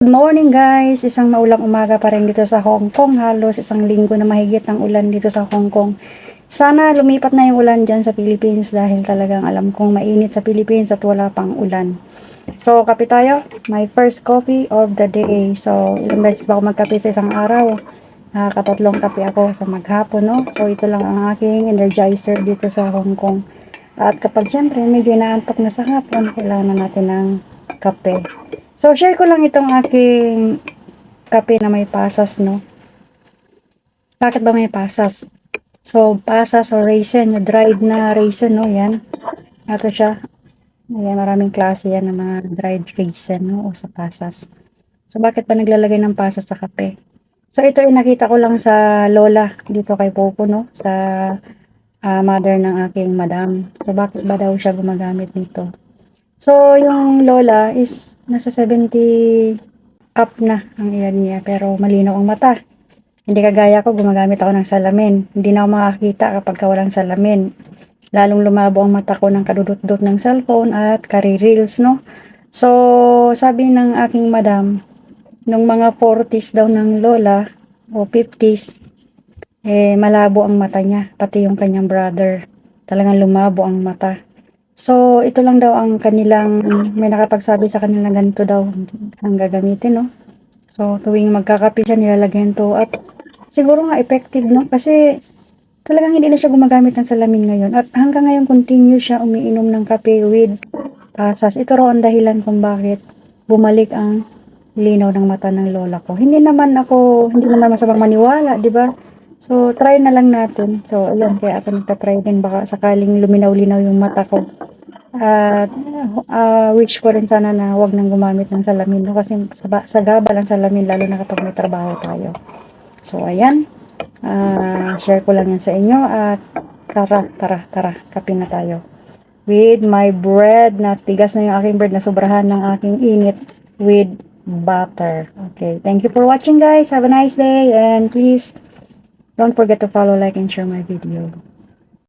Good morning guys! Isang maulang umaga pa rin dito sa Hong Kong. Halos isang linggo na mahigit ang ulan dito sa Hong Kong. Sana lumipat na yung ulan dyan sa Philippines dahil talagang alam kong mainit sa Philippines at wala pang ulan. So, kape tayo. My first coffee of the day. So, ilang beses ba ako magkape sa isang araw? Nakakatatlong kape ako sa maghapon, no? So, ito lang ang aking energizer dito sa Hong Kong. At kapag syempre medyo inaantok na sa hapon, kailangan na natin ng kape. So, share ko lang itong aking kape na may pasas, no? Bakit ba may pasas? So, pasas o raisin, dried na raisin, no? Yan. Ito siya. Ayan, maraming klase yan ng mga dried raisin, no? O sa pasas. So, bakit ba naglalagay ng pasas sa kape? So, ito ay nakita ko lang sa lola dito kay Poco, no? Sa ah, mother ng aking madam. So, bakit ba daw siya gumagamit nito? So, yung lola is nasa 70 up na ang edad niya, pero malinaw ang mata. Hindi kagaya ko, gumagamit ako ng salamin. Hindi na ako makakita kapag ka walang salamin. Lalong lumabo ang mata ko ng kadudot-dot ng cellphone at kari-reels, no? So, sabi ng aking madam, nung mga 40s daw ng lola, o 50s, eh, malabo ang mata niya, pati yung kanyang brother. Talagang lumabo ang mata. So, ito lang daw ang kanilang, may nakapagsabi sa kanila ganito daw ang gagamitin, no? So, tuwing magkakape siya, nilalagyan to. At siguro nga effective, no? Kasi talagang hindi na siya gumagamit ng salamin ngayon. At hanggang ngayon, continue siya umiinom ng kape with pasas. Ito raw ang dahilan kung bakit bumalik ang linaw ng mata ng lola ko. Hindi naman ako, hindi naman masabang maniwala, di ba? So, try na lang natin. So, ayun, kaya ako nagtatry din. Baka sakaling luminaw-linaw yung mata ko. At, uh, wish ko rin sana na wag nang gumamit ng salamin. No? Kasi sa, sa gaba lang salamin, lalo na kapag may trabaho tayo. So, ayan. Ah, share ko lang yan sa inyo. At, tara, tara, tara. Kape na tayo. With my bread, na tigas na yung aking bread, na sobrahan ng aking init with butter. Okay. Thank you for watching, guys. Have a nice day. And please, Don't forget to follow, like, and share my video.